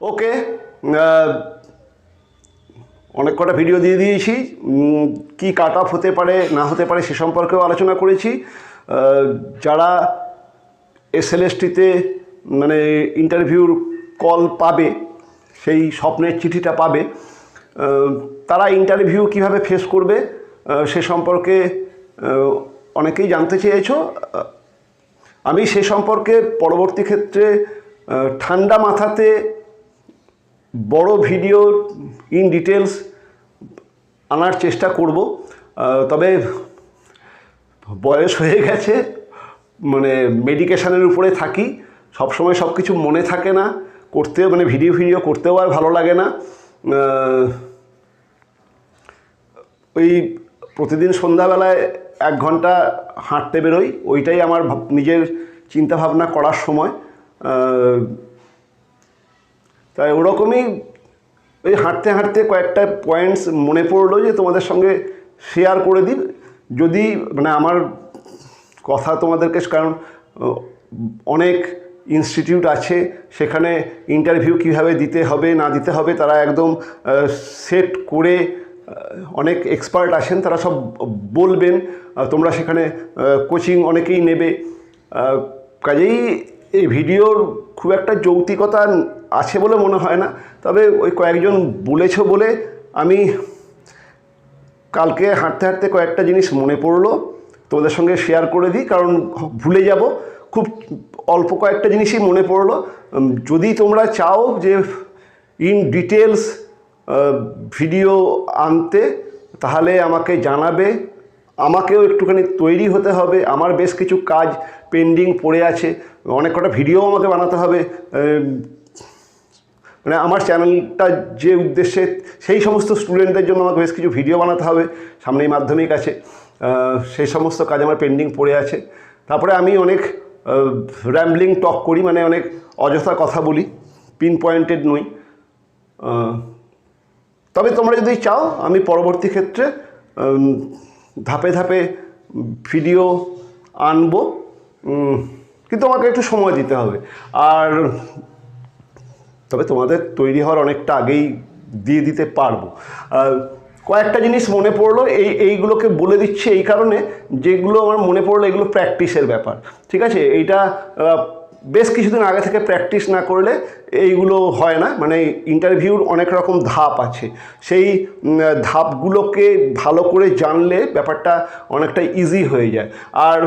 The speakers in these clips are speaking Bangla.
ওকে অনেক কটা ভিডিও দিয়ে দিয়েছি। কি কাট অফ হতে পারে, না হতে পারে সে সম্পর্কেও আলোচনা করেছি। যারা এসএলএসটিতে মানে ইন্টারভিউর কল পাবে, সেই স্বপ্নের চিঠিটা পাবে তারা ইন্টারভিউ কীভাবে ফেস করবে সে সম্পর্কে অনেকেই জানতে চেয়েছো। আমি সে সম্পর্কে পরবর্তী ক্ষেত্রে ঠান্ডা মাথাতে বড় ভিডিও ইন ডিটেলস আনার চেষ্টা করব। তবে বয়স হয়ে গেছে মানে মেডিকেশানের উপরে থাকি। সবসময় সব কিছু মনে থাকে না করতে মানে ভিডিও ভিডিও করতেও আর ভালো লাগে না। ওই প্রতিদিন সন্ধ্যাবেলায় এক ঘণ্টা হাঁটতে বেরোই, ওইটাই আমার নিজের চিন্তাভাবনা করার সময়। তাই ওরকমই ওই হাঁটতে হাঁটতে কয়েকটা পয়েন্টস মনে পড়ল যে তোমাদের সঙ্গে শেয়ার করে দিই। যদি মানে আমার কথা তোমাদেরকে, কারণ অনেক ইনস্টিটিউট আছে, সেখানে ইন্টারভিউ কীভাবে দিতে হবে, না দিতে হবে, তারা একদম সেট করে অনেক এক্সপার্ট আছেন, তারা সব বলবেন তোমরা সেখানে কোচিং অনেকেই নেবে। কাজেই এই ভিডিওর খুব একটা যৌক্তিকতা আছে বলে মনে হয় না। তবে ওই কয়েকজন বলেছ বলে আমি কালকে হাঁটতে হাঁটতে কয়েকটা জিনিস মনে পড়ল। তোমাদের সঙ্গে শেয়ার করে দিই, কারণ ভুলে যাব। খুব অল্প কয়েকটা জিনিসই মনে পড়ল। যদি তোমরা চাও যে ইন ডিটেলস ভিডিও আনতে, তাহলে আমাকে জানাবে। আমাকেও একটুখানি তৈরি হতে হবে। আমার বেশ কিছু কাজ পেন্ডিং পড়ে আছে। অনেক কটা ভিডিও আমাকে বানাতে হবে। মানে আমার চ্যানেলটা যে উদ্দেশ্যে সেই সমস্ত স্টুডেন্টদের জন্য আমাকে বেশ কিছু ভিডিও বানাতে হবে, সামনেই মাধ্যমিক আছে সেই সমস্ত কাজ আমার পেন্ডিং পড়ে আছে। তারপরে আমি অনেক র্যাম্বলিং টক করি মানে অনেক অযথা কথা বলি পিন পয়েন্টেড নই তবে তোমরা যদি চাও, আমি পরবর্তী ক্ষেত্রে ধাপে ধাপে ভিডিও আনব কিন্তু আমাকে একটু সময় দিতে হবে। আর তবে তোমাদের তৈরি হওয়ার অনেকটা আগেই দিয়ে দিতে পারব। কয়েকটা জিনিস মনে পড়ল, এই, এইগুলোকে বলে দিচ্ছি এই কারণে, যেগুলো আমার মনে পড়ল এগুলো প্র্যাকটিসের ব্যাপার। ঠিক আছে? এইটা বেশ কিছুদিন আগে থেকে প্র্যাকটিস না করলে এইগুলো হয় না মানে ইন্টারভিউর অনেক রকম ধাপ আছে। সেই ধাপগুলোকে ভালো করে জানলে ব্যাপারটা অনেকটা ইজি হয়ে যায়। আর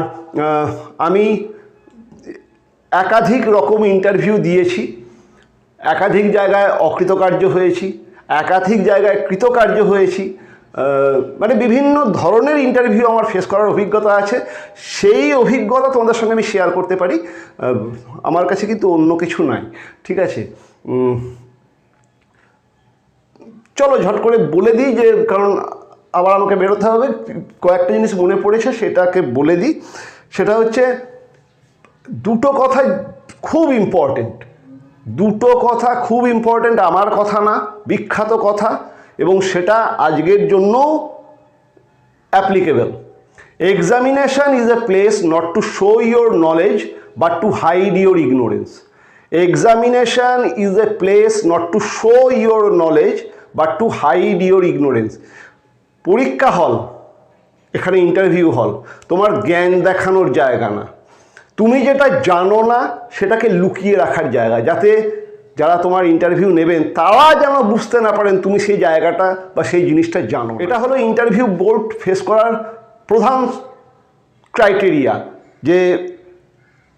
আমি একাধিক রকম ইন্টারভিউ দিয়েছি একাধিক জায়গায় অকৃতকার্য হয়েছি, একাধিক জায়গায় কৃতকার্য হয়েছি মানে বিভিন্ন ধরনের ইন্টারভিউ আমার ফেস করার অভিজ্ঞতা আছে, সেই অভিজ্ঞতা তোমাদের সঙ্গে আমি শেয়ার করতে পারি। আমার কাছে কিন্তু অন্য কিছু নাই, ঠিক আছে? চলো ঝট করে বলে দিই যে, কারণ আবার আমাকে বেরোতে হবে, কয়েকটা জিনিস মনে পড়েছে, সেটাকে বলে দিই। সেটা হচ্ছে, দুটো কথা খুব ইম্পর্টেন্ট দুটো কথা খুব ইম্পর্টেন্ট আমার কথা না, বিখ্যাত কথা, এবং সেটা আজকের জন্য applicable examination is a place not to show your knowledge but to hide your ignorance examination is a place not to show your knowledge but to hide your ignorance পরীক্ষা হল এখানে ইন্টারভিউ হল তোমার জ্ঞান দেখানোর জায়গা না। তুমি যেটা জানো না, সেটাকে লুকিয়ে রাখার জায়গা, যাতে যারা তোমার ইন্টারভিউ নেবেন, তারা যেন বুঝতে না পারেন তুমি সেই জায়গাটা বা সেই জিনিসটা জানো এটা হলো ইন্টারভিউ বোর্ড ফেস করার প্রধান ক্রাইটেরিয়া যে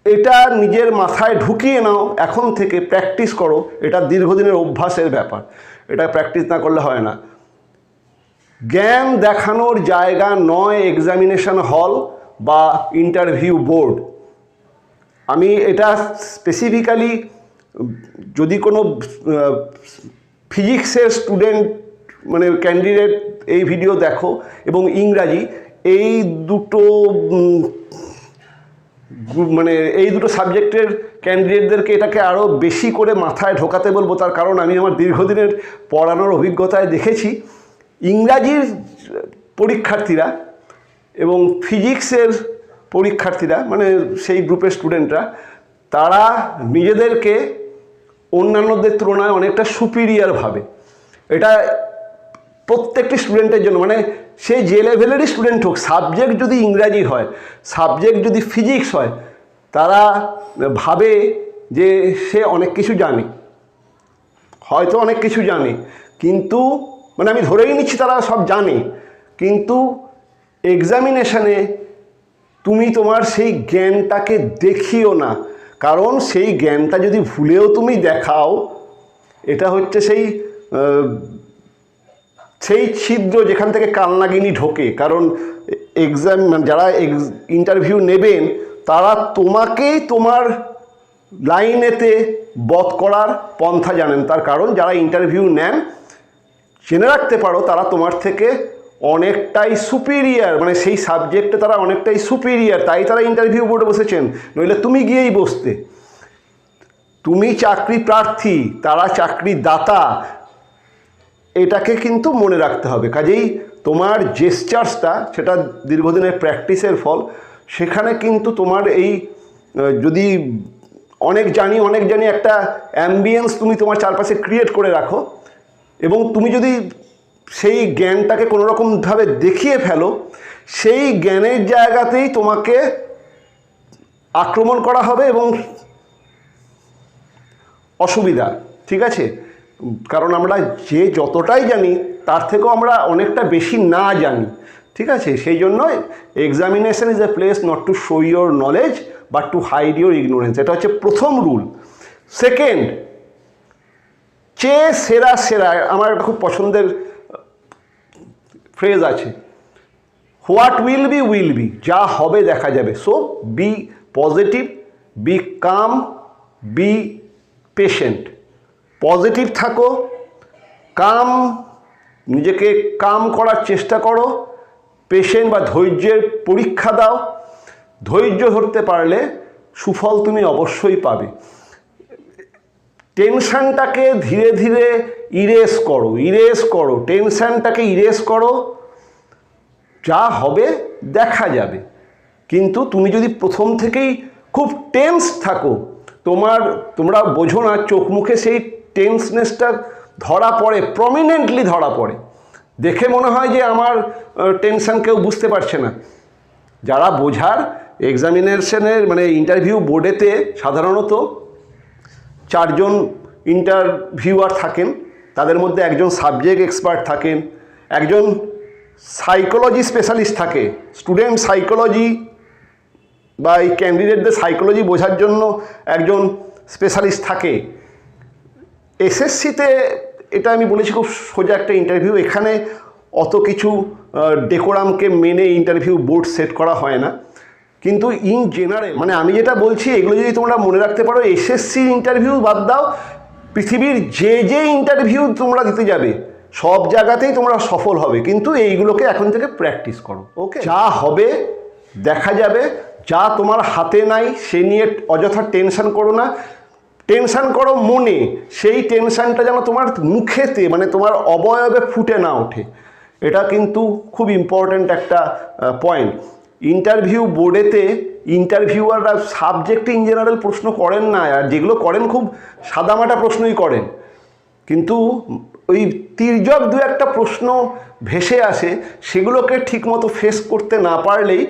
এটা নিজের মাথায় ঢুকিয়ে নাও, এখন থেকে প্র্যাকটিস করো, এটা দীর্ঘদিনের অভ্যাসের ব্যাপার। এটা প্র্যাকটিস না করলে হয় না। জ্ঞান দেখানোর জায়গা নয় এক্সামিনেশন হল বা ইন্টারভিউ বোর্ড আমি এটা স্পেসিফিক্যালি যদি কোনো ফিজিক্সের স্টুডেন্ট মানে ক্যান্ডিডেট এই ভিডিও দেখো, এবং ইংরাজি, এই দুটো মানে এই দুটো সাবজেক্টের ক্যান্ডিডেটদেরকে এটাকে আরও বেশি করে মাথায় ঢোকাতে বলব, তার কারণ আমি আমার দীর্ঘদিনের পড়ানোর অভিজ্ঞতায় দেখেছি। ইংরাজির পরীক্ষার্থীরা এবং ফিজিক্সের পরীক্ষার্থীরা মানে সেই গ্রুপের স্টুডেন্টরা তারা নিজেদেরকে অন্যান্যদের তুলনায় অনেকটা সুপিরিয়ার ভাবে। এটা প্রত্যেকটি স্টুডেন্টের জন্য মানে সে যে লেভেলেরই স্টুডেন্ট হোক সাবজেক্ট যদি ইংরাজি হয় সাবজেক্ট যদি ফিজিক্স হয়, তারা ভাবে যে সে অনেক কিছু জানে। হয়তো অনেক কিছু জানে, কিন্তু মানে আমি ধরেই নিচ্ছি তারা সব জানে, কিন্তু এক্সামিনেশানে তুমি তোমার সেই জ্ঞানটাকে দেখিও না। কারণ সেই জ্ঞানটা যদি ভুলেও তুমি দেখাও, এটা হচ্ছে সেই সেই ছিদ্র যেখান থেকে কালনাগিনী ঢোকে। কারণ এক্সাম যারা ইন্টারভিউ নেবেন, তারা তোমাকেই তোমার লাইনেতে বধ করার পন্থা জানেন। তার কারণ যারা ইন্টারভিউ নেন, জেনে রাখতে পারো, তারা তোমার থেকে অনেকটাই সুপিরিয়ার মানে সেই সাবজেক্টে তারা অনেকটাই সুপিরিয়ার তাই তারা ইন্টারভিউ বোর্ডে বসেছেন। নইলে তুমি গিয়েই বসতে। তুমি চাকরি প্রার্থী, তারা চাকরি দাতা, এটাকে কিন্তু মনে রাখতে হবে। কাজেই তোমার জেস্টার্সটা সেটা দীর্ঘদিনের প্র্যাকটিসের ফল, সেখানে কিন্তু তোমার এই যদি অনেক জানি অনেক জানি একটা অ্যাম্বিয়েন্স তুমি তোমার চারপাশে ক্রিয়েট করে রাখো। এবং তুমি যদি সেই জ্ঞানটাকে কোনো রকমভাবে দেখিয়ে ফেলো, সেই জ্ঞানের জায়গাতেই তোমাকে আক্রমণ করা হবে এবং অসুবিধা, ঠিক আছে? কারণ আমরা যে যতটাই জানি, তার থেকেও আমরা অনেকটা বেশি না জানি, ঠিক আছে? সেই জন্য examination is a place not to show your knowledge but to hide your ignorance এটা হচ্ছে প্রথম রুল সেকেন্ড চে সেরা সেরা, আমার একটা খুব পছন্দের ফ্রেজ আছে। What will be will be যা হবে, দেখা যাবে। So be positive be calm be patient positive থাকো কাম নিজেকে কাম করার চেষ্টা করো। পেশেন্ট বা ধৈর্যের পরীক্ষা দাও। ধৈর্য ধরতে পারলে সুফল তুমি অবশ্যই পাবে। টেনশানটাকে ধীরে ধীরে ইরেস করো ইরেস করো, টেনশানটাকে ইরেস করো, যা হবে দেখা যাবে। কিন্তু তুমি যদি প্রথম থেকেই খুব টেন্স থাকো, তোমার, তোমরা বোঝো না, চোখ মুখে সেই টেন্সনেসটা ধরা পড়ে প্রমিনেন্টলি ধরা পড়ে। দেখে মনে হয় যে আমার টেনশন কেউ বুঝতে পারছে না। যারা বোঝার এক্সামিনেশনের মানে ইন্টারভিউ বোর্ডেতে সাধারণত চারজন ইন্টারভিউয়ার থাকেন, তাদের মধ্যে একজন সাবজেক্ট এক্সপার্ট থাকেন, একজন সাইকোলজি স্পেশালিস্ট থাকে। স্টুডেন্ট সাইকোলজি বা এই ক্যান্ডিডেটদের সাইকোলজি বোঝার জন্য একজন স্পেশালিস্ট থাকে। এসএসসিতে এটা আমি বলেছি খুব সোজা একটা ইন্টারভিউ এখানে অত কিছু ডেকোরামকে মেনে ইন্টারভিউ বোর্ড সেট করা হয় না। কিন্তু ইন জেনারেল মানে আমি যেটা বলছি এগুলো যদি তোমরা মনে রাখতে পারো এসএসসি ইন্টারভিউ বাদ দাও পৃথিবীর যে যে ইন্টারভিউ তোমরা দিতে যাবে সব জায়গাতেই তোমরা সফল হবে। কিন্তু এইগুলোকে এখন থেকে প্র্যাকটিস করো। ওকে যা হবে দেখা যাবে যা তোমার হাতে নাই সে নিয়ে অযথা টেনশন করো না। টেনশন করো মনে সেই টেনশনটা যেন তোমার মুখেতে মানে তোমার অবয়বে ফুটে না ওঠে। এটা কিন্তু খুব ইম্পর্ট্যান্ট একটা পয়েন্ট ইন্টারভিউ বোর্ডেতে ইন্টারভিউয়াররা সাবজেক্টে ইন জেনারেল প্রশ্ন করেন না, আর যেগুলো করেন খুব সাদামাটা প্রশ্নই করেন। কিন্তু ওই তির্যক দু একটা প্রশ্ন ভেসে আসে, সেগুলোকে ঠিকমতো ফেস করতে না পারলেই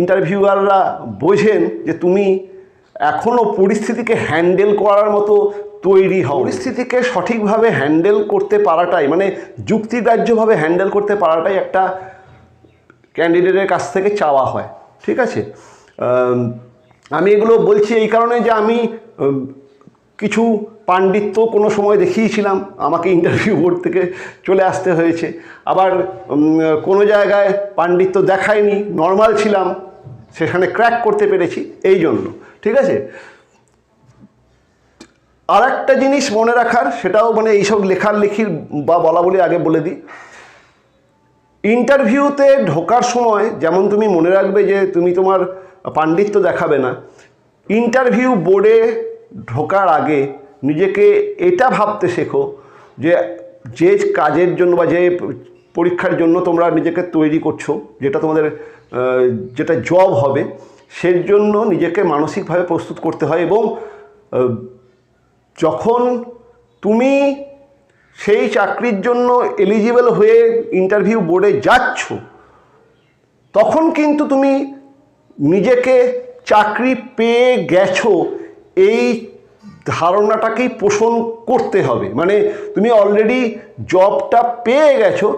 ইন্টারভিউয়াররা বোঝেন যে তুমি এখনও পরিস্থিতিকে হ্যান্ডেল করার মতো তৈরি হও পরিস্থিতিকে সঠিকভাবে হ্যান্ডেল করতে পারাটাই মানে যুক্তিগ্রাহ্যভাবে হ্যান্ডেল করতে পারাটাই একটা ক্যান্ডিডেটের কাছ থেকে চাওয়া হয়, ঠিক আছে? আমি এগুলো বলছি এই কারণে যে আমি কিছু পাণ্ডিত্য কোনো সময় দেখিয়েছিলাম, আমাকে ইন্টারভিউ বোর্ড থেকে চলে আসতে হয়েছে। আবার কোনো জায়গায় পাণ্ডিত্য দেখায়নি নর্মাল ছিলাম, সেখানে ক্র্যাক করতে পেরেছি, এই জন্য, ঠিক আছে? আর একটা জিনিস মনে রাখার, সেটাও মানে এইসব লেখার লেখির বা বলা বলি আগে বলে দিই। ইন্টারভিউতে ঢোকার সময় যেমন তুমি মনে রাখবে যে তুমি তোমার পাণ্ডিত্য দেখাবে না, ইন্টারভিউ বোর্ডে ঢোকার আগে নিজেকে এটা ভাবতে শেখো যে যে কাজের জন্য বা যে পরীক্ষার জন্য তোমরা নিজেকে তৈরি করছ, যেটা তোমাদের যেটা জব হবে, সের জন্য নিজেকে মানসিকভাবে প্রস্তুত করতে হয় এবং যখন তুমি সেই চাকরির জন্য এলিজিবল হয়ে ইন্টারভিউ বোর্ডে যাচ্ছ, তখন কিন্তু তুমি নিজেকে চাকরি পেয়ে গেছো। এই ধারণাটাকেই পোষণ করতে হবে। মানে তুমি অলরেডি জবটা পেয়ে গেছো,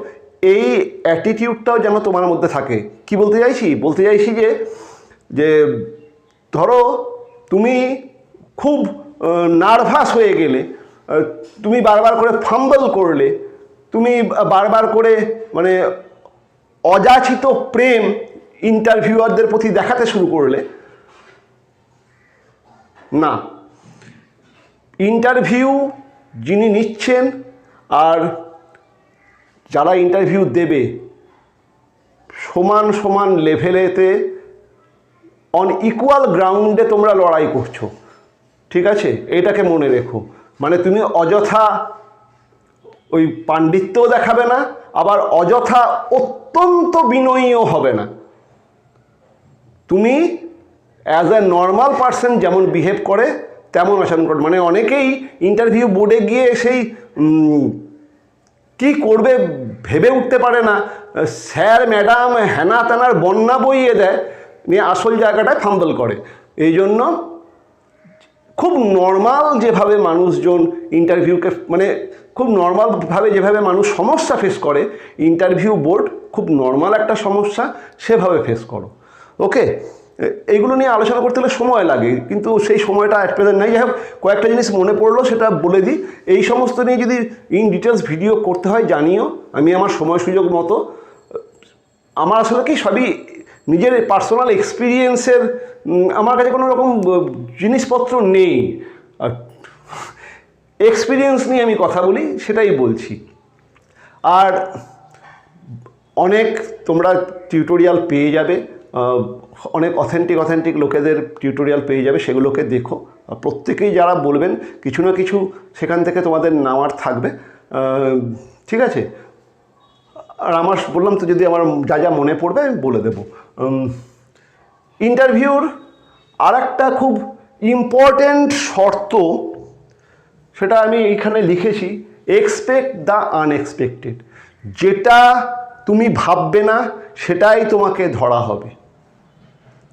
এই অ্যাটিটিউডটাও যেন তোমার মধ্যে থাকে। কি বলতে চাইছি? বলতে চাইছি যে যে ধরো তুমি খুব নার্ভাস হয়ে গেলে তুমি বারবার করে ফাম্বল করলে, তুমি বারবার করে মানে অযাচিত প্রেম ইন্টারভিউয়ারদের প্রতি দেখাতে শুরু করলে, না। ইন্টারভিউ যিনি নিচ্ছেন আর যারা ইন্টারভিউ দেবে, সমান সমান লেভেলেতে অন ইকুয়াল গ্রাউন্ডে তোমরা লড়াই করছ। ঠিক আছে? এটাকে মনে রেখো। মানে তুমি অযথা ওই পাণ্ডিত্যও দেখাবে না, আবার অযথা অত্যন্ত বিনয়ীও হবে না। তুমি অ্যাজ এ নর্মাল পার্সন যেমন বিহেভ করে, তেমন আচরণ করে। মানে অনেকেই ইন্টারভিউ বোর্ডে গিয়ে সেই কি করবে ভেবে উঠতে পারে না। স্যার, ম্যাডাম হ্যানা ত্যানার বন্যা বইয়ে দেয়, নিয়ে আসল জায়গাটায় ফাম্বল করে। এই জন্য খুব নর্মাল যেভাবে মানুষজন ইন্টারভিউকে মানে খুব নর্মালভাবে যেভাবে মানুষ সমস্যা ফেস করে ইন্টারভিউ বোর্ড খুব নর্মাল একটা সমস্যা, সেভাবে ফেস করো। ওকে এইগুলো নিয়ে আলোচনা করতে হলে সময় লাগে, কিন্তু সেই সময়টা অ্যাট প্রেজেন্ট নাই। যাই হোক, কয়েকটা জিনিস মনে পড়ল, সেটা বলে দিই। এই সমস্ত নিয়ে যদি ইন ডিটেলস ভিডিও করতে হয়, জানিও। আমি আমার সময় সুযোগ মতো, আমার আসলে কি সবই নিজের পার্সোনাল এক্সপিরিয়েন্সের আমার কাছে কোনো রকম জিনিসপত্র নেই। এক্সপিরিয়েন্স নিয়ে আমি কথা বলি, সেটাই বলছি। আর অনেক তোমরা টিউটোরিয়াল পেয়ে যাবে অনেক অথেন্টিক অথেন্টিক লোকেদের টিউটোরিয়াল পেয়ে যাবে, সেগুলোকে দেখো। প্রত্যেকেই যারা বলবেন, কিছু না কিছু সেখান থেকে তোমাদের নেওয়ার থাকবে। ঠিক আছে? আর আমার বললাম তো যদি আমার যা যা মনে পড়বে আমি বলে দেবো। ইন্টারভিউর আর একটা খুব ইম্পর্ট্যান্ট শর্ত, সেটা আমি এইখানে লিখেছি এক্সপেক্ট দ্য আনএক্সপেক্টেড যেটা তুমি ভাববে না, সেটাই তোমাকে ধরা হবে।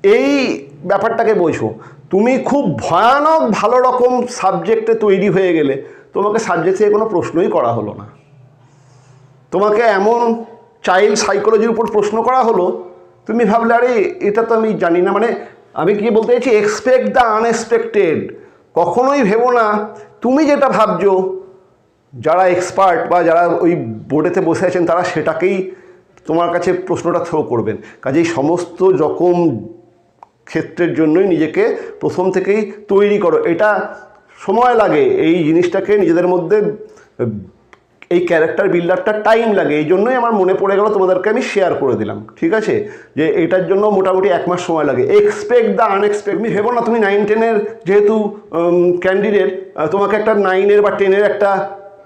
এই ব্যাপারটাকে বোঝো তুমি খুব ভয়ানক ভালো রকম সাবজেক্টে তৈরি হয়ে গেলে তোমাকে সাবজেক্ট থেকে কোনো প্রশ্নই করা হলো না। তোমাকে এমন চাইল্ড সাইকোলজির উপর প্রশ্ন করা হলো, তুমি ভাবলে, আরে, এটা তো আমি জানি না। মানে আমি কি বলতে চাইছি এক্সপেক্ট দ্য আনএক্সপেক্টেড কখনোই ভেবো না, তুমি যেটা ভাবছ, যারা এক্সপার্ট বা যারা ওই বোর্ডেতে বসে আছেন, তারা সেটাকেই তোমার কাছে প্রশ্নটা থ্রো করবেন। কাজেই সমস্ত রকম ক্ষেত্রের জন্যই নিজেকে প্রথম থেকেই তৈরি করো। এটা সময় লাগে এই জিনিসটাকে নিজেদের মধ্যে এই ক্যারেক্টার বিল্ডারটা টাইম লাগে, এই জন্যই আমার মনে পড়ে গেল তোমাদেরকে আমি শেয়ার করে দিলাম, ঠিক আছে? যে এটার জন্য মোটামুটি এক মাস সময় লাগে। এক্সপেক্ট দ্য আনএক্সপেক্ট তুমি ভেবো না, তুমি নাইন টেনের যেহেতু ক্যান্ডিডেট তোমাকে একটা নাইনের বা টেনের একটা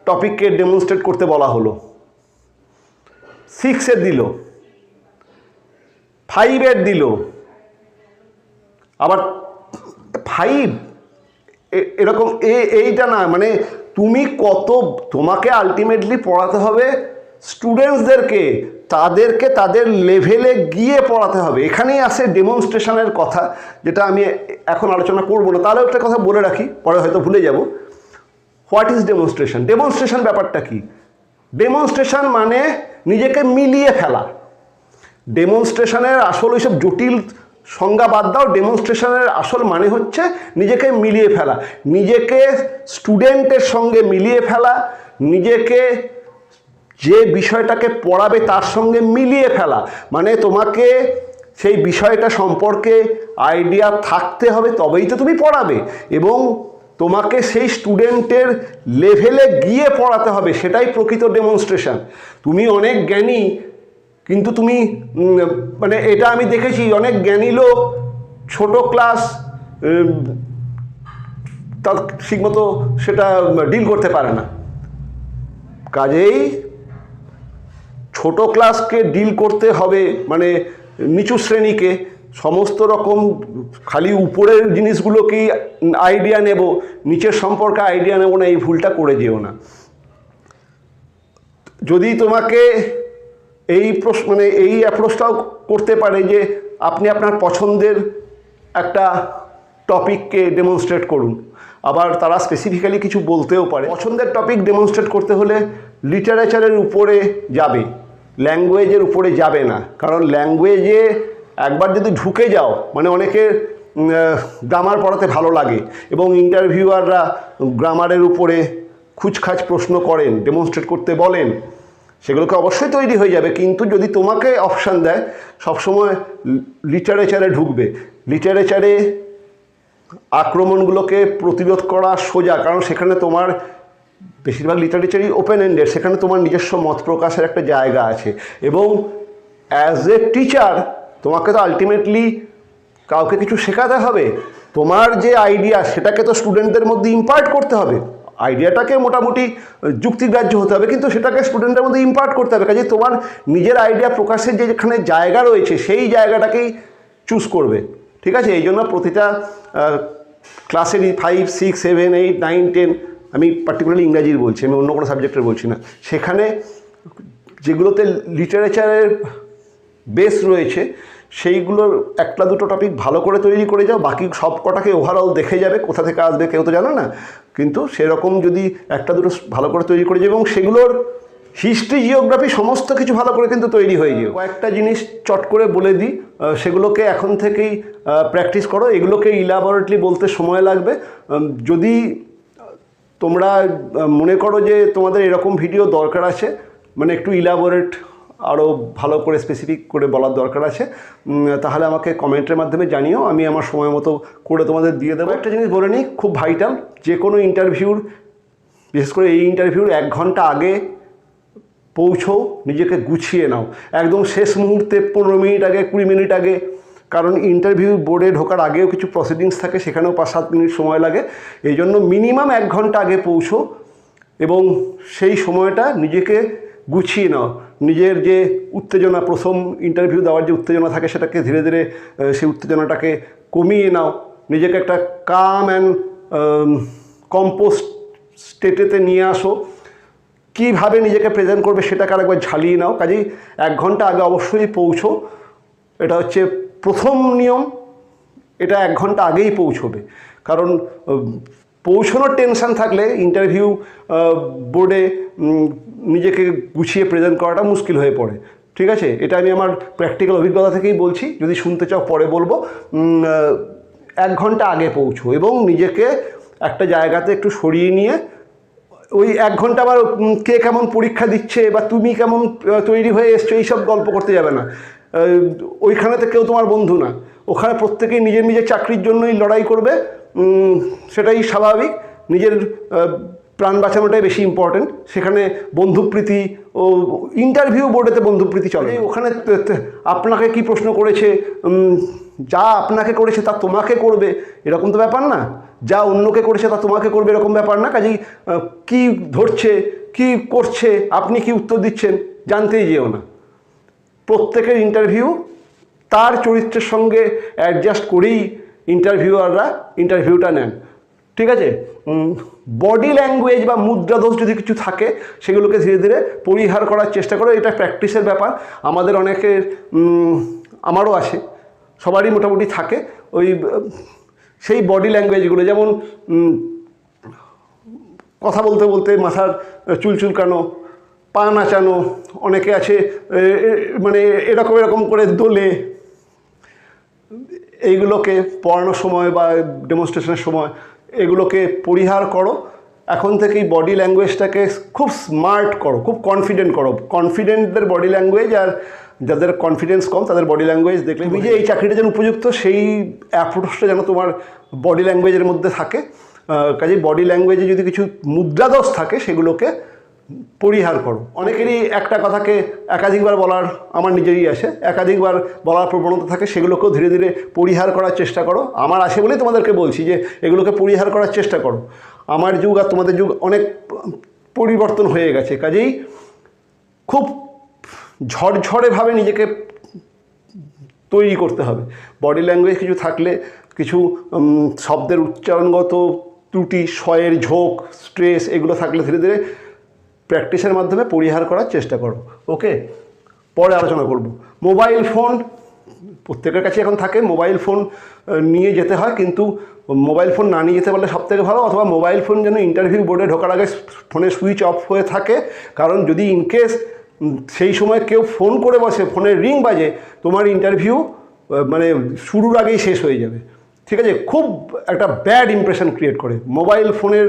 টপিককে ডেমনস্ট্রেট করতে বলা হলো। সিক্সের দিল। ফাইভের দিল। আবার ফাইভ এরকম এইটা না মানে তুমি কত, তোমাকে আলটিমেটলি পড়াতে হবে স্টুডেন্টসদেরকে তাদেরকে তাদের লেভেলে গিয়ে পড়াতে হবে। এখানেই আসে ডেমনস্ট্রেশনের কথা, যেটা আমি এখন আলোচনা করব না। তাহলে একটা কথা বলে রাখি, পরে হয়তো ভুলে যাব। হোয়াট ইজ ডেমনস্ট্রেশন ডেমনস্ট্রেশন ব্যাপারটা কি? ডেমনস্ট্রেশন মানে নিজেকে মিলিয়ে ফেলা। ডেমনস্ট্রেশনের আসল ওইসব জটিল সংজ্ঞা বাদ দাও ডেমনস্ট্রেশনের আসল মানে হচ্ছে নিজেকে মিলিয়ে ফেলা। নিজেকে স্টুডেন্টের সঙ্গে মিলিয়ে ফেলা, নিজেকে যে বিষয়টাকে পড়াবে তার সঙ্গে মিলিয়ে ফেলা। মানে তোমাকে সেই বিষয়টা সম্পর্কে আইডিয়া থাকতে হবে, তবেই তো তুমি পড়াবে। এবং তোমাকে সেই স্টুডেন্টের লেভেলে গিয়ে পড়াতে হবে, সেটাই প্রকৃত ডেমনস্ট্রেশন তুমি অনেক জ্ঞানী কিন্তু তুমি মানে এটা আমি দেখেছি, অনেক জ্ঞানী লোক, ছোট ক্লাস তার ঠিকমতো সেটা ডিল করতে পারে না। কাজেই ছোট ক্লাসকে ডিল করতে হবে মানে নিচু শ্রেণীকে, সমস্ত রকম খালি উপরের জিনিসগুলোকেই আইডিয়া নেব, নিচের সম্পর্কে আইডিয়া নেব না, এই ভুলটা করে যেও না। যদি তোমাকে এই প্রশ্ন মানে এই অ্যাপ্রোচটাও করতে পারে যে আপনি আপনার পছন্দের একটা টপিককে ডেমনস্ট্রেট করুন। আবার তারা স্পেসিফিক্যালি কিছু বলতেও পারে। পছন্দের টপিক ডেমনস্ট্রেট করতে হলে লিটারেচারের উপরে যাবে ল্যাঙ্গুয়েজের উপরে যাবে না। কারণ ল্যাঙ্গুয়েজে একবার যদি ঢুকে যাও মানে অনেকের গ্রামার পড়াতে ভালো লাগে এবং ইন্টারভিউয়াররা গ্রামারের উপরে খুচখাচ প্রশ্ন করেন ডেমনস্ট্রেট করতে বলেন সেগুলোকে অবশ্যই তৈরি হয়ে যাবে। কিন্তু যদি তোমাকে অপশান দেয়, সবসময় লিটারেচারে ঢুকবে। লিটারেচারে আক্রমণগুলোকে প্রতিরোধ করা সোজা, কারণ সেখানে তোমার বেশিরভাগ লিটারেচারই ওপেন এন্ডেড সেখানে তোমার নিজস্ব মত প্রকাশের একটা জায়গা আছে। এবং অ্যাজ এ টিচার তোমাকে তো আলটিমেটলি কাউকে কিছু শেখাতে হবে। তোমার যে আইডিয়া সেটাকে তো স্টুডেন্টদের মধ্যে ইম্পার্ট করতে হবে। আইডিয়াটাকে মোটামুটি যুক্তিগ্রাহ্য হতে হবে, কিন্তু সেটাকে স্টুডেন্টের মধ্যে ইম্পার্ট করতে হবে কাজে তোমার নিজের আইডিয়া প্রকাশের যে যেখানে জায়গা রয়েছে, সেই জায়গাটাকেই চুজ করবে, ঠিক আছে? এই জন্য প্রতিটা ক্লাসেরই five six seven eight nine ten আমি পার্টিকুলারলি ইংরাজির বলছি, আমি অন্য কোনো সাবজেক্টের বলছি না। সেখানে যেগুলোতে লিটারেচারের বেস রয়েছে, সেইগুলোর একটা দুটো টপিক ভালো করে তৈরি করে যাও, বাকি সব কটাকে ওভারঅল দেখে যাবে, কোথা থেকে আসবে কেউ তো জানে না। কিন্তু সেরকম যদি একটা দুটো ভালো করে তৈরি করে যাবে এবং সেগুলোর হিস্ট্রি জিওগ্রাফি সমস্ত কিছু ভালো করে কিন্তু তৈরি হয়ে যাবে কয়েকটা জিনিস চট করে বলে দিই সেগুলোকে এখন থেকেই প্র্যাকটিস করো। এগুলোকে ইলাবরেটলি বলতে সময় লাগবে। যদি তোমরা মনে করো যে তোমাদের এরকম ভিডিও দরকার আছে মানে একটু ইলাবোরেট আরও ভালো করে স্পেসিফিক করে বলার দরকার আছে। তাহলে আমাকে কমেন্টের মাধ্যমে জানিও, আমি আমার সময় মতো করে তোমাদের দিয়ে দেবো। একটা জিনিস বলে নিই, খুব ভাইটাল যে কোনো ইন্টারভিউর বিশেষ করে এই ইন্টারভিউর এক ঘণ্টা আগে পৌঁছো নিজেকে গুছিয়ে নাও। একদম শেষ মুহূর্তে পনেরো মিনিট আগে, কুড়ি মিনিট আগে, কারণ ইন্টারভিউ বোর্ডে ঢোকার আগেও কিছু প্রসিডিংস থাকে, সেখানেও পাঁচ সাত মিনিট সময় লাগে। এই জন্য মিনিমাম এক ঘণ্টা আগে পৌঁছো এবং সেই সময়টা নিজেকে গুছিয়ে নাও। নিজের যে উত্তেজনা, প্রথম ইন্টারভিউ দেওয়ার যে উত্তেজনা থাকে সেটাকে ধীরে ধীরে সেই উত্তেজনাটাকে কমিয়ে নাও। নিজেকে একটা কাম অ্যান্ড কম্পোস্ট স্টেটেতে নিয়ে আসো। কীভাবে নিজেকে প্রেজেন্ট করবে সেটাকে আরেকবার ঝালিয়ে নাও। কাজেই এক ঘণ্টা আগে অবশ্যই পৌঁছো। এটা হচ্ছে প্রথম নিয়ম। এটা এক ঘণ্টা আগেই পৌঁছবে। কারণ পৌঁছানোর টেনশন থাকলে ইন্টারভিউ বোর্ডে নিজেকে গুছিয়ে প্রেজেন্ট করাটা মুশকিল হয়ে পড়ে। ঠিক আছে? এটা আমি আমার প্র্যাকটিক্যাল অভিজ্ঞতা থেকেই বলছি। যদি শুনতে চাও, পরে বলব। এক ঘণ্টা আগে পৌঁছো এবং নিজেকে একটা জায়গাতে একটু সরিয়ে নিয়ে, ওই এক ঘণ্টা আবার কে কেমন পরীক্ষা দিচ্ছে বা তুমি কেমন তৈরি হয়ে এসছো, এইসব গল্প করতে যাবে না। ওইখানেতে কেউ তোমার বন্ধু না। ওখানে প্রত্যেকেই নিজের নিজের চাকরির জন্যই লড়াই করবে। সেটাই স্বাভাবিক। নিজের প্রাণ বাঁচানোটাই বেশি ইম্পর্টেন্ট সেখানে বন্ধুপ্রীতি ও ইন্টারভিউ বোর্ডেতে বন্ধুপ্রীতি চলে। ওখানে আপনাকে কি প্রশ্ন করেছে? যা আপনাকে করেছে তা তোমাকে করবে, এরকম তো ব্যাপার না। যা অন্যকে করেছে তা তোমাকে করবে, এরকম ব্যাপার না। কাজেই কি ধরছে, কি করছে, আপনি কি উত্তর দিচ্ছেন, জানতেই যেও না। প্রত্যেকের ইন্টারভিউ তার চরিত্রের সঙ্গে অ্যাডজাস্ট করেই ইন্টারভিউয়াররা ইন্টারভিউটা নেন। ঠিক আছে? বডি ল্যাঙ্গুয়েজ বা মুদ্রা দোষ যদি কিছু থাকে, সেগুলোকে ধীরে ধীরে পরিহার করার চেষ্টা করো। এটা প্র্যাকটিসের ব্যাপার। আমাদের অনেকের আমারও আছে সবারই মোটামুটি থাকে। ওই, সেই বডি ল্যাঙ্গুয়েজগুলো যেমন কথা বলতে বলতে মাথার চুল চুলকানো, পা নাচানো, অনেকে আছে মানে এরকম এরকম করে দোলে এইগুলোকে পড়ানোর সময় বা ডেমনস্ট্রেশনের সময় এগুলোকে পরিহার করো। এখন থেকেই বডি ল্যাঙ্গুয়েজটাকে খুব স্মার্ট করো, খুব কনফিডেন্ট করো। কনফিডেন্টদের বডি ল্যাঙ্গুয়েজ আর যাদের কনফিডেন্স কম, তাদের বডি ল্যাঙ্গুয়েজ দেখলে তুমি যে এই চাকরিটা যেন উপযুক্ত, সেই অ্যাপ্রোচটা যেন তোমার বডি ল্যাঙ্গুয়েজের মধ্যে থাকে। কাজেই বডি ল্যাঙ্গুয়েজে যদি কিছু মুদ্রাদোষ থাকে, সেগুলোকে পরিহার করো। অনেকেরই একটা কথাকে একাধিকবার বলার আমার নিজেরই আসে। একাধিকবার বলার প্রবণতা থাকে, সেগুলোকেও ধীরে ধীরে পরিহার করার চেষ্টা করো। আমার আসে বলেই তোমাদেরকে বলছি যে, এগুলোকে পরিহার করার চেষ্টা করো। আমার যুগ আর তোমাদের যুগ অনেক পরিবর্তন হয়ে গেছে। কাজেই খুব ঝরঝরেভাবে নিজেকে তৈরি করতে হবে। বডি ল্যাঙ্গুয়েজ কিছু থাকলে কিছু শব্দের উচ্চারণগত ত্রুটি, স্বয়ের ঝোঁক, স্ট্রেস, এগুলো থাকলে ধীরে ধীরে প্র্যাকটিসের মাধ্যমে পরিহার করার চেষ্টা করো ওকে? পরে আলোচনা করব। মোবাইল ফোন, প্রত্যেকের কাছে এখন থাকে, মোবাইল ফোন নিয়ে যেতে হয়, কিন্তু মোবাইল ফোন না নিয়ে যেতে পারলে সবথেকে ভালো, অথবা মোবাইল ফোন যেন ইন্টারভিউ বোর্ডে ঢোকার আগে ফোনে সুইচ অফ হয়ে থাকে, কারণ যদি ইনকেস সেই সময় কেউ ফোন করে বসে ফোনের রিং বাজে, তোমার ইন্টারভিউ মানে শুরুর আগেই শেষ হয়ে যাবে। ঠিক আছে? খুব একটা ব্যাড ইমপ্রেশন ক্রিয়েট করে। মোবাইল ফোনের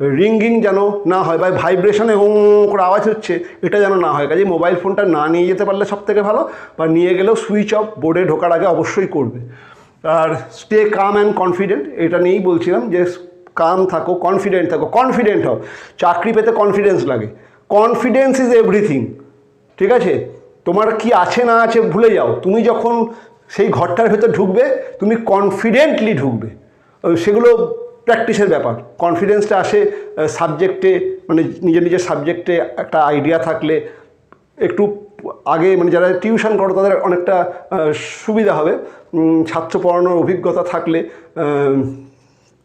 রিঙ্গিং যেন না হয় বা ভাইব্রেশনে ও করে আওয়াজ হচ্ছে, এটা যেন না হয়। কাজে মোবাইল ফোনটা না নিয়ে যেতে পারলে সব থেকে ভালো, বা নিয়ে গেলেও সুইচ অফ বোর্ডে ঢোকার আগে অবশ্যই করবে। আর স্টে কাম অ্যান্ড কনফিডেন্ট এটা নিয়েই বলছিলাম যে কাম থাকো কনফিডেন্ট থাকো কনফিডেন্ট হও। চাকরি পেতে কনফিডেন্স লাগে। কনফিডেন্স ইজ এভরিথিং ঠিক আছে? তোমার কি আছে না আছে ভুলে যাও। তুমি যখন সেই ঘরটার ভেতর ঢুকবে, তুমি কনফিডেন্টলি ঢুকবে। সেগুলো প্র্যাকটিসের ব্যাপার। কনফিডেন্সটা আসে সাবজেক্টে মানে নিজের নিজের সাবজেক্টে একটা আইডিয়া থাকলে একটু আগে মানে যারা টিউশন করো তাদের অনেকটা সুবিধা হবে। ছাত্র পড়ানোর অভিজ্ঞতা থাকলে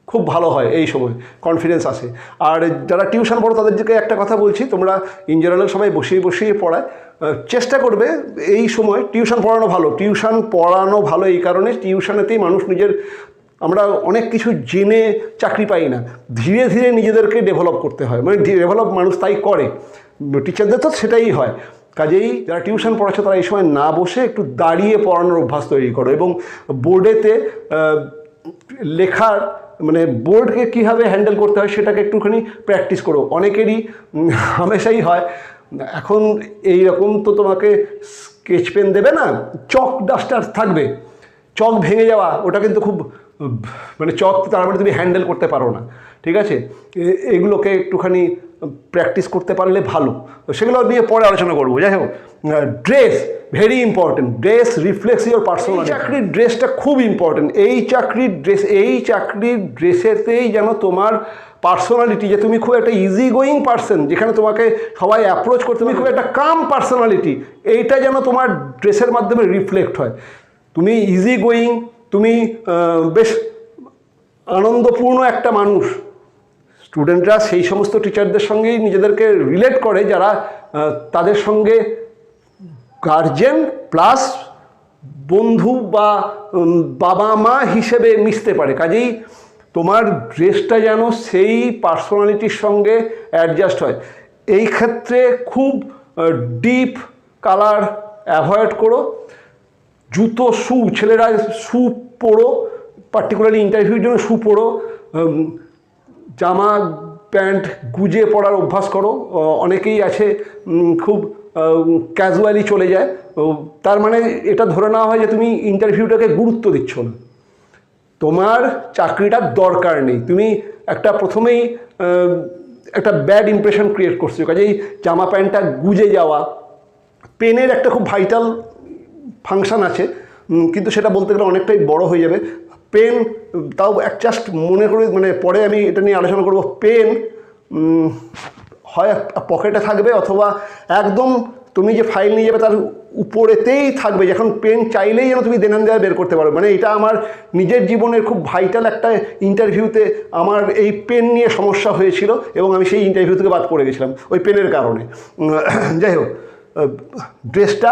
খুব ভালো হয় এই সময়। কনফিডেন্স আসে। আর যারা টিউশন পড়ো তাদেরকে একটা কথা বলছি, তোমরা ইন জেনারেল সবাই বসিয়ে বসিয়ে পড়ায়। চেষ্টা করবে এই সময় টিউশন পড়ানো ভালো। টিউশন পড়ানো ভালো এই কারণে টিউশনেতেই মানুষ নিজের আমরা অনেক কিছু জেনে চাকরি পাই না। ধীরে ধীরে নিজেদেরকে ডেভেলপ করতে হয়। মানে ডেভেলপ মানুষ তাই করে। টিচারদের তো সেটাই হয়। কাজেই যারা টিউশন পড়াচ্ছে তারা এই সময় না বসে একটু দাঁড়িয়ে পড়ানোর অভ্যাস তৈরি করো এবং বোর্ডেতে লেখার মানে বোর্ডকে কীভাবে হ্যান্ডেল করতে হয় সেটাকে একটুখানি প্র্যাকটিস করো। অনেকেরই হামেশাই হয়, এখন এই রকম তো তোমাকে স্কেচ পেন দেবে না, চক ডাস্টার থাকবে। চক ভেঙে যাওয়া, ওটা কিন্তু খুব মানে চক তারপরে তুমি হ্যান্ডেল করতে পারো না ঠিক আছে? এ- এগুলোকে একটুখানি প্র্যাকটিস করতে পারলে ভালো। তো সেগুলো নিয়ে পরে আলোচনা করব। যাই হোক dress very important dress reflects your personal চাকরির ড্রেসটা খুব ইম্পর্টেন্ট এই চাকরির ড্রেস এই চাকরির ড্রেসেতেই যেন তোমার পার্সোনালিটি যে তুমি খুব একটা ইজি গোয়িং পার্সন যেখানে তোমাকে সবাই অ্যাপ্রোচ করতে তুমি খুব একটা কাম পার্সোনালিটি এইটা যেন তোমার ড্রেসের মাধ্যমে রিফ্লেক্ট হয়। তুমি ইজি গোয়িং বেশ আনন্দপূর্ণ একটা মানুষ। স্টুডেন্টরা সেই সমস্ত টিচারদের সঙ্গেই নিজেদেরকে রিলেট করে যারা তাদের সঙ্গে গার্জেন প্লাস বন্ধু বা বাবা মা হিসেবে মিশতে পারে। কাজেই তোমার ড্রেসটা যেন সেই পার্সোনালিটির সঙ্গে অ্যাডজাস্ট হয়। এই ক্ষেত্রে খুব ডিপ কালার অ্যাভয়েড করো। জুতো শু ছেলেরা শু পরো পার্টিকুলারলি ইন্টারভিউর জন্য শু পরো জামা, প্যান্ট, গুজে পরার অভ্যাস করো। অনেকেই আছে খুব ক্যাজুয়ালি চলে যায়। তার মানে এটা ধরে নেওয়া হয় যে তুমি ইন্টারভিউটাকে গুরুত্ব দিচ্ছ না। তোমার চাকরিটার দরকার নেই। তুমি একটা প্রথমেই একটা ব্যাড ইমপ্রেশন ক্রিয়েট করছ। কাজেই জামা, প্যান্টটা গুজে যাওয়া, পেনের একটা খুব ভাইটাল ফাংশন আছে কিন্তু সেটা বলতে গেলে অনেকটাই বড় হয়ে যাবে। পেন, তাও এক জাস্ট মনে করে মানে পরে আমি এটা নিয়ে আলোচনা করব। পেন হয় পকেটে থাকবে অথবা একদম তুমি যে ফাইল নিয়ে যাবে তার উপরেতেই থাকবে। যখন পেন চাইলেই যেন তুমি দেনান দেওয়া বের করতে পারো। মানে এটা আমার নিজের জীবনের খুব ভাইটাল একটা ইন্টারভিউতে আমার এই পেন নিয়ে সমস্যা হয়েছিল এবং আমি সেই ইন্টারভিউ থেকে বাদ পড়ে গেছিলাম, ওই পেনের কারণে। যাই হোক। ড্রেসটা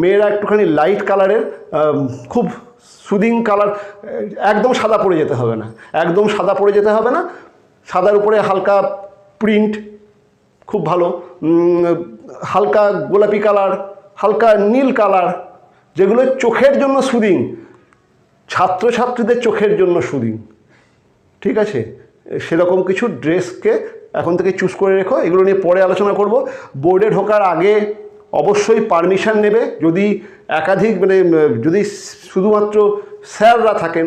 মেয়েরা একটুখানি লাইট কালারের খুব সুদিং কালার একদম সাদা পরে যেতে হবে না। একদম সাদা পরে যেতে হবে না। সাদার উপরে হালকা প্রিন্ট খুব ভালো। হালকা গোলাপি কালার হালকা নীল কালার যেগুলো চোখের জন্য সুদিং ছাত্রছাত্রীদের চোখের জন্য সুদিং ঠিক আছে? সেরকম কিছু ড্রেসকে এখন থেকে চুজ করে রেখো। এগুলো নিয়ে পরে আলোচনা করব। বোর্ডে ঢোকার আগে অবশ্যই পারমিশন নেবে যদি একাধিক মানে যদি শুধুমাত্র স্যাররা থাকেন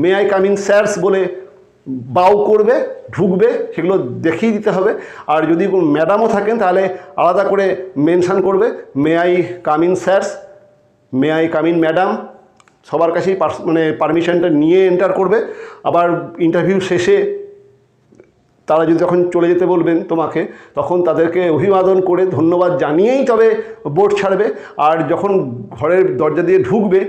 মে আই কামিং স্যারস বলে বাউ করবে, ঢুকবে, সেগুলো দেখিয়ে দিতে হবে। আর যদি কোনো ম্যাডামও থাকেন, তাহলে আলাদা করে মেনশান করবে, may I coming sirs, may I come in madam, সবার কাছেই মানে পারমিশনটা নিয়ে এন্টার করবে। আবার ইন্টারভিউ শেষে তারা যদি তখন চলে যেতে বলবেন তোমাকে, তখন তাদেরকে অভিবাদন করে ধন্যবাদ জানিয়েই তবে বোট ছাড়বে। আর যখন ঘরের দরজা দিয়ে ঢুকবে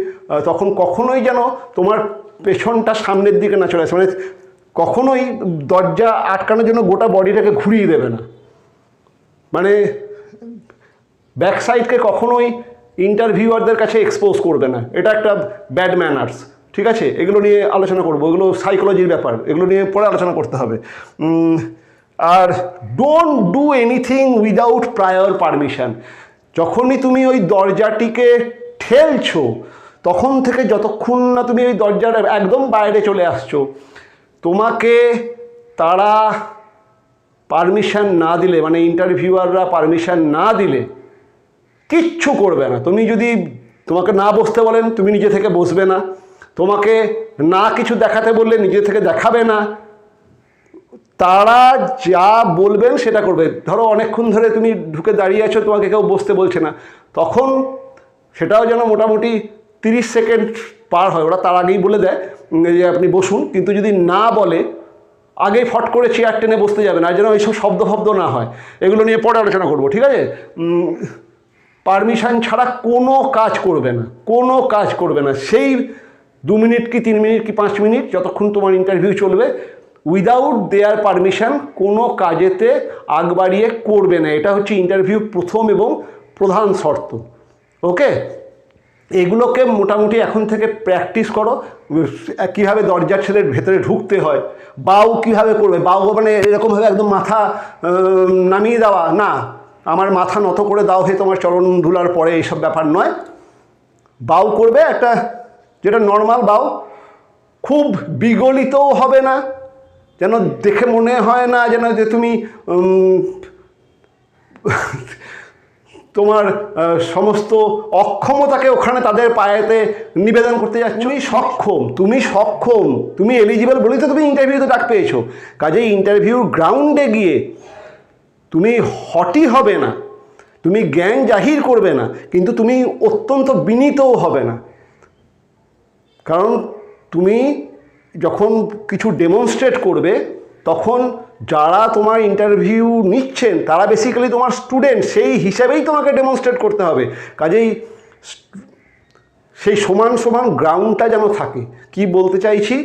তখন কখনোই যেন তোমার পেছনটা সামনের দিকে না চলে আসে। মানে কখনোই দরজা আটকানোর জন্য গোটা বডিটাকে ঘুরিয়ে দেবে না। মানে ব্যাক সাইডকে কখনোই ইন্টারভিউয়ারদের কাছে এক্সপোজ করবে না। এটা একটা ব্যাড ম্যানার্স ঠিক আছে? এগুলো নিয়ে আলোচনা করব। এগুলো সাইকোলজির ব্যাপার। এগুলো নিয়ে পরে আলোচনা করতে হবে। আর don't do anything without prior permission যখনই তুমি ওই দরজাটিকে ঠেলছো, তখন থেকে যতক্ষণ না তুমি ওই দরজার একদম বাইরে চলে আসছো, তোমাকে তারা পারমিশন না দিলে মানে ইন্টারভিউয়াররা পারমিশন না দিলে কিচ্ছু করবে না। তুমি যদি তোমাকে না বসতে বলেন, তুমি নিজে থেকে বসবে না। তোমাকে না কিছু দেখাতে বললে নিজে থেকে দেখাবে না। তারা যা বলবেন সেটা করবে। ধরো অনেকক্ষণ ধরে তুমি ঢুকে দাঁড়িয়ে আছো, তোমাকে কেউ বসতে বলছে না। তখন সেটাও যেন মোটামুটি তিরিশ সেকেন্ড পার হয়। ওরা তার আগেই বলে দেয় যে, আপনি বসুন। কিন্তু যদি না বলে, আগেই ফট করে চেয়ার টেনে বসতে যাবে না। আর যেন এইসব শব্দ ফব্দ না হয়। এগুলো নিয়ে পরে আলোচনা করব, ঠিক আছে? পারমিশন ছাড়া কোনো কাজ করবে না। কোনো কাজ করবে না। সেই দু মিনিট কি তিন মিনিট কি পাঁচ মিনিট যতক্ষণ তোমার ইন্টারভিউ চলবে উইদাউট দেয়ার পারমিশন কোনো কাজেতে আগ বাড়িয়ে করবে না। এটা হচ্ছে ইন্টারভিউ প্রথম এবং প্রধান শর্ত। ওকে? এগুলোকে মোটামুটি এখন থেকে প্র্যাকটিস করো। কীভাবে দরজা ছেলের ভেতরে ঢুকতে হয়, বাউ কীভাবে করবে? বাউ মানে এরকমভাবে একদম মাথা নামিয়ে দেওয়া? না। আমার মাথা নত করে দাও হে তোমার চরণ ধুলার পরে, এইসব ব্যাপার নয়। বাউ করবে একটা যেটা নর্মাল বাউ, খুব বিগলিতও হবে না, যেন দেখে মনে হয় না যেন যে তুমি তোমার সমস্ত অক্ষমতাকে ওখানে তাদের পায়েতে নিবেদন করতে যাচ্ছ। তুমি সক্ষম তুমি সক্ষম, তুমি এলিজিবল বলেই তো তুমি ইন্টারভিউতে ডাক পেয়েছ। কাজেই ইন্টারভিউর গ্রাউন্ডে গিয়ে তুমি হটি হবে না, তুমি জ্ঞান জাহির করবে না, কিন্তু তুমি অত্যন্ত বিনীতও হবে না। কারণ তুমি যখন কিছু ডেমনস্ট্রেট করবে, তখন যারা তোমার ইন্টারভিউ নিচ্ছেন, তারা বেসিক্যালি তোমার স্টুডেন্ট সেই হিসাবেই তোমাকে ডেমনস্ট্রেট করতে হবে। কাজেই সেই সমান সমান গ্রাউন্ডটা যেন থাকে। কি বলতে চাইছি?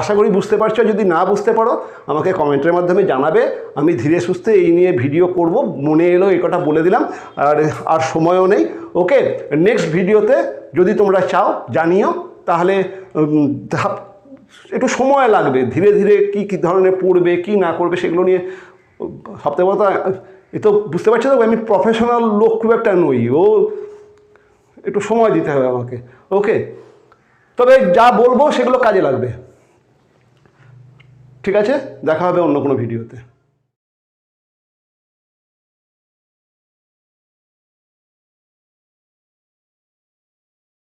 আশা করি বুঝতে পারছ, যদি না বুঝতে পারো, আমাকে কমেন্টের মাধ্যমে জানাবে। আমি ধীরে সুস্থে এই নিয়ে ভিডিও করব। মনে এলো, এই কথা বলে দিলাম। আর আর সময়ও নেই। ওকে নেক্সট ভিডিওতে যদি তোমরা চাও, জানিও। তাহলে ধাপ- একটু সময় লাগবে। ধীরে ধীরে কি, কী ধরনের পড়বে, কি না করবে, সেগুলো নিয়ে সপ্তাহে কথা এ তো বুঝতে পারছি তো, আমি প্রফেশনাল লোক খুব একটা নই। ও, একটু সময় দিতে হবে আমাকে। ওকে? তবে যা বলব সেগুলো কাজে লাগবে। ঠিক আছে? দেখা হবে অন্য কোনো ভিডিওতে।